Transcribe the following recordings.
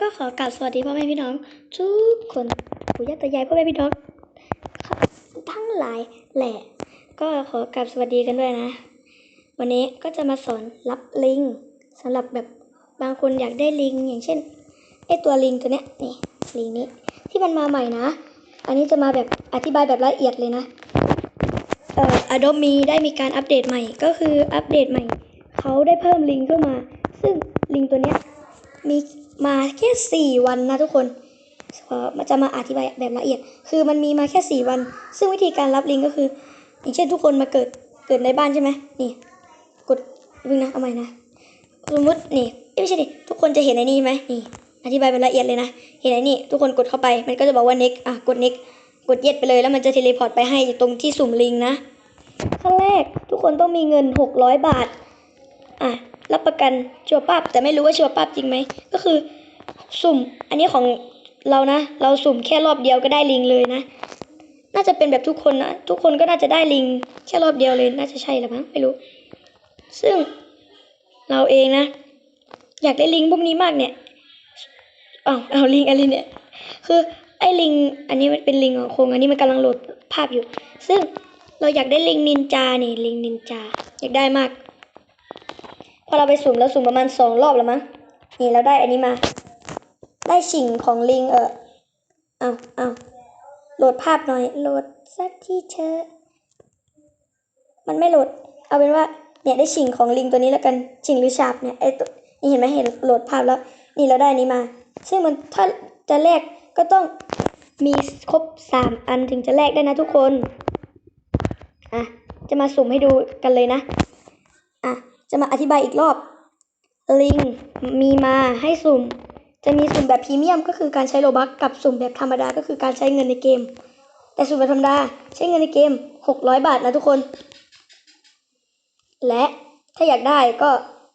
ก็ขอกราบสวัสดีพ่อแม่พี่น้อง ทุกคนปู่ย่าตายายพ่อแม่พี่น้องทั้งหลายแหละ ก็ขอกราบสวัสดีกันด้วยนะ วันนี้ก็จะมาสอนรับลิงสำหรับแบบบางคนอยากได้ลิง อย่างเช่นไอตัวลิงตัวเนี้ยนี่ลิงนี้ที่มันมาใหม่นะ อันนี้จะมาแบบอธิบายแบบละเอียดเลยนะเอ่อ Adobe มีได้มีการอัปเดตใหม่ก็คืออัปเดตใหม่เขาได้เพิ่มลิงเข้ามา ซึ่งลิงตัวเนี้ยมี มาแค่สี่วันนะทุกคนเอ่อมันจะมาอธิบายแบบละเอียด คือมันมีมาแค่สี่วัน ซึ่งวิธีการรับลิงก็คือ อย่างเช่นทุกคนมาเกิดเกิดในบ้านใช่ไหมนี่ กดวิ่งนะเอาใหม่นะสมมตินี่ไม่ใช่ดิทุกคนจะเห็นไอ้นี่ไหมนี่ อธิบายเป็นละเอียดเลยนะ เห็นไอ้นี่ ทุกคนกดเข้าไป มันก็จะบอกว่า next อะกด next กดเย็ดไปเลยแล้วมันจะเทเลพอร์ตไปให้ตรงที่สุ่มลิงนะขั้นแรกทุกคนต้องมีเงิน 600 บาท อะ รับประกันชัวร์ปั๊บแต่ไม่รู้ว่าชัวร์ปั๊บจริงไหมก็คือสุ่ม อันนี้ของเรานะ เราสุ่มแค่รอบเดียวก็ได้ลิงเลยนะ น่าจะเป็นแบบทุกคนนะทุกคนก็น่าจะได้ลิงแค่รอบเดียวเลยน่าจะใช่หรือมั้งไม่รู้ ซึ่งเราเองนะ อยากได้ลิงพวกนี้มากเนี่ยเอ้าเอาลิงอะไรเนี่ย คือไอ้ลิง อันนี้มันเป็นลิงของโครงอันนี้มันกำลังโหลดภาพอยู่ ซึ่งเราอยากได้ลิงนินจานี่ลิงนินจาอยากได้มาก พอเราไปสุ่มแล้วสุ่มประมาณสองรอบแล้วมั้งนี่เราได้อันนี้มา ได้สิ่งของลิงเออเอาเอาโหลดภาพหน่อย โหลดสักที่เธอะมันไม่โหลด เอาเป็นว่า เนี่ยได้สิ่งของลิงตัวนี้แล้วกันสิ่งหรือฉาบเนี่ยไอตัวนี่เห็นไหมเห็นโหลดภาพแล้ว นี่เราได้อนี้มา ซึ่งมันถ้าจะแลกก็ต้องมีครบสามอันถึงจะแลกได้นะทุกคน อะ จะมาสุ่มให้ดูกันเลยนะ จะมาอธิบายอีกรอบ ลิงมีมาให้สุ่ม จะมีสุ่มแบบพรีเมียมก็คือการใช้โลบัคกับสุ่มแบบธรรมดาก็คือการใช้เงินในเกม แต่สุ่มแบบธรรมดาใช้เงินในเกม 600 บาทนะทุกคน และถ้าอยากได้ก็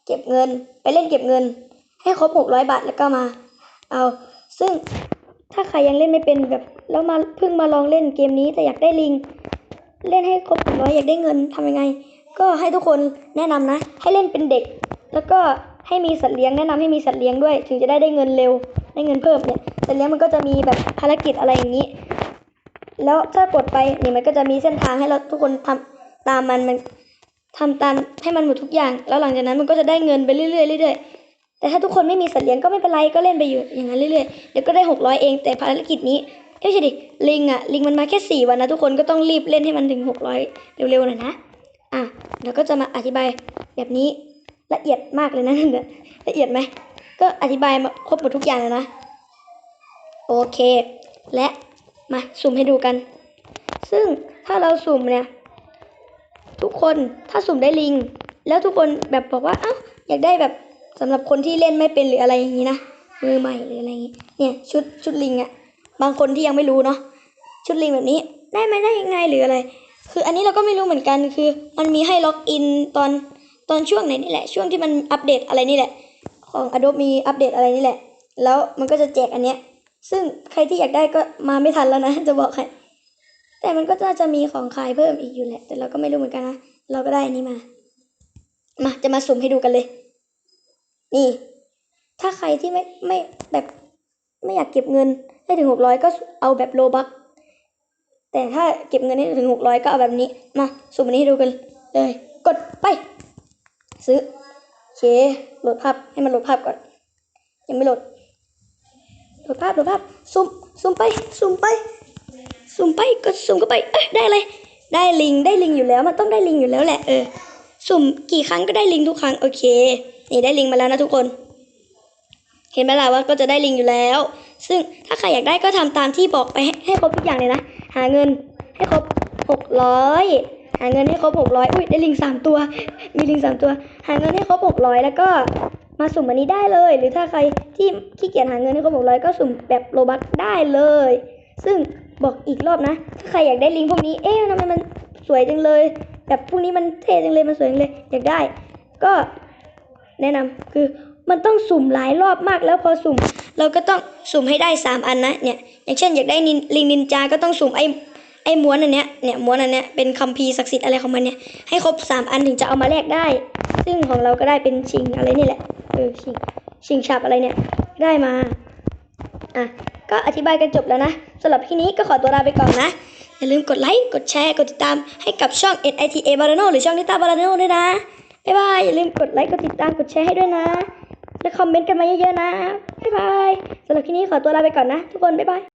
เก็บเงินไปเล่นเก็บเงิน ให้ครบ 600 บาทแล้วก็มา เอา ซึ่งถ้าใครยังเล่นไม่เป็นแบบแล้วมาเพิ่งมาลองเล่นเกมนี้แต่อยากได้ลิง เล่นให้ครบร้อยอยากได้เงินทำยังไง ก็ให้ทุกคนแนะนำนะ ให้เล่นเป็นเด็ก แล้วก็ให้มีสัตว์เลี้ยงแนะนำให้มีสัตว์เลี้ยงด้วย ถึงจะได้ได้เงินเร็วได้เงินเพิ่มเนี่ยสัตว์เลี้ยงมันก็จะมีแบบภารกิจอะไรอย่างนี้ แล้วถ้ากดไปนี่มันก็จะมีเส้นทางให้เราทุกคนทำตามมันมันทำตามให้มันหมดทุกอย่าง แล้วหลังจากนั้นมันก็จะได้เงินไปเรื่อยๆเรื่อยๆแต่ถ้าทุกคนไม่มีสัตว์เลี้ยงก็ไม่เป็นไรก็เล่นไปอยู่อย่างนั้นเรื่อยๆเดี๋ยวก็ได้หกร้อยเองแต่ภารกิจนี้เอ้ยไม่ใช่ดิลิงอะลิงมันมาแค่สี่วันนะทุกคนก็ต้องรีบเล่นให้มันถึงหกร้อยเร็วๆหน่อยนะ อะเดี๋ยวก็จะมาอธิบายแบบนี้ละเอียดมากเลยนะเนี่ยละเอียดไหมก็อธิบายมาครบหมดทุกอย่างแล้วนะ โอเค และมาสุ่มให้ดูกัน ซึ่งถ้าเราสุ่มเนี่ยทุกคนถ้าสุ่มได้ลิง แล้วทุกคนแบบบอกว่าเอ้าอยากได้แบบสำหรับคนที่เล่นไม่เป็นหรืออะไรอย่างนี้นะมือใหม่หรืออะไรอย่างนี้เนี่ยชุดชุดลิงอะบางคนที่ยังไม่รู้เนาะชุดลิงแบบนี้ได้ไหมได้ยังไงหรืออะไร คืออันนี้เราก็ไม่รู้เหมือนกันคือมันมีให้ล็อกอินตอนตอนช่วงไหนนี่แหละ ช่วงที่มันอัปเดตอะไรนี่แหละ ของ Adobe มีอัปเดตอะไรนี่แหละ แล้วมันก็จะแจกอันเนี้ย ซึ่งใครที่อยากได้ก็มาไม่ทันแล้วนะ จะบอกใครแต่มันก็น่าจะมีของขายเพิ่มอีกอยู่แหละ แต่เราก็ไม่รู้เหมือนกันนะเราก็ได้อันนี้มา มาจะมาสุ่มให้ดูกันเลย นี่ ถ้าใครที่ไม่ไม่แบบไม่อยากเก็บเงินให้ถึงหกร้อยก็เอาแบบโลบัก แต่ถ้าเก็บเงินให้ถึงหกร้อยก็เอาแบบนี้ มาสุ่มอันนี้ให้ดูกันเลย กดไป ซื้อโอเคโหลดภาพให้มันโหลดภาพก่อน ยังไม่โหลดโหลดภาพโหลดภาพสุ่มสุ่มไปสุ่มไปสุ่มไปก็สุ่มก็ไปเอ้ยได้เลย ได้ลิงได้ลิงอยู่แล้วมันต้องได้ลิงอยู่แล้วแหละเออสุ่มกี่ครั้งก็ได้ลิงทุกครั้งโอเค นี่ได้ลิงมาแล้วนะทุกคน เห็นไหมล่ะว่าก็จะได้ลิงอยู่แล้ว ซึ่งถ้าใครอยากได้ก็ทำตามที่บอกไปให้ใหครบทุกอย่างเลยนะ หาเงินให้ครบหกร้อยหาเงินให้ครบหกร้อยอุ้ยได้ลิงสามตัว มีลิงสามตัว หาเงินให้ครบหกร้อยแล้วก็มาสุ่มอันนี้ได้เลย หรือถ้าใครที่ขี้เกียจหาเงินให้ครบหกร้อยก็สุ่มแบบโลบัคได้เลย ซึ่งบอกอีกรอบนะ ถ้าใครอยากได้ลิงพวกนี้ เอ๊ะทำไมมันสวยจังเลย แบบพวกนี้มันเท่จังเลย มันสวยจังเลย อยากได้ ก็แนะนำคือ มันต้องสุ่มหลายรอบมากแล้วพอสุ่ม เราก็ต้องสุ่มให้ได้สามอันนะเนี่ยอย่างเช่นอยากได้นินลิงนินจาก็ต้องสุ่มไอ้ไอ้ม้วนอันเนี้ยเนี่ยม้วนอันเนี้ยเป็นคัมภีร์ศักดิ์สิทธิ์อะไรของมันเนี่ยให้ครบสามอันถึงจะเอามาแลกได้ ซึ่งของเราก็ได้เป็นชิงอะไรนี่แหละเออชิงชิงฉับอะไรเนี่ยได้มาอะก็อธิบายกันจบแล้วนะสำหรับที่นี้ก็ขอตัวลาไปก่อนนะอย่าลืมกดไลค์กดแชร์กดติดตามให้กับช่อง NITA b a r a n o หรือช่องนิตาบาราโนด้วยนะบ๊ายบายอย่าลืมกดไลค์กดติดตามกดแชร์ให้ด้วยนะ และคอมเมนต์กันมาเยอะๆนะ บ๊ายบายสำหรับที่นี้ขอตัวลาไปก่อนนะ ทุกคน บ๊ายบาย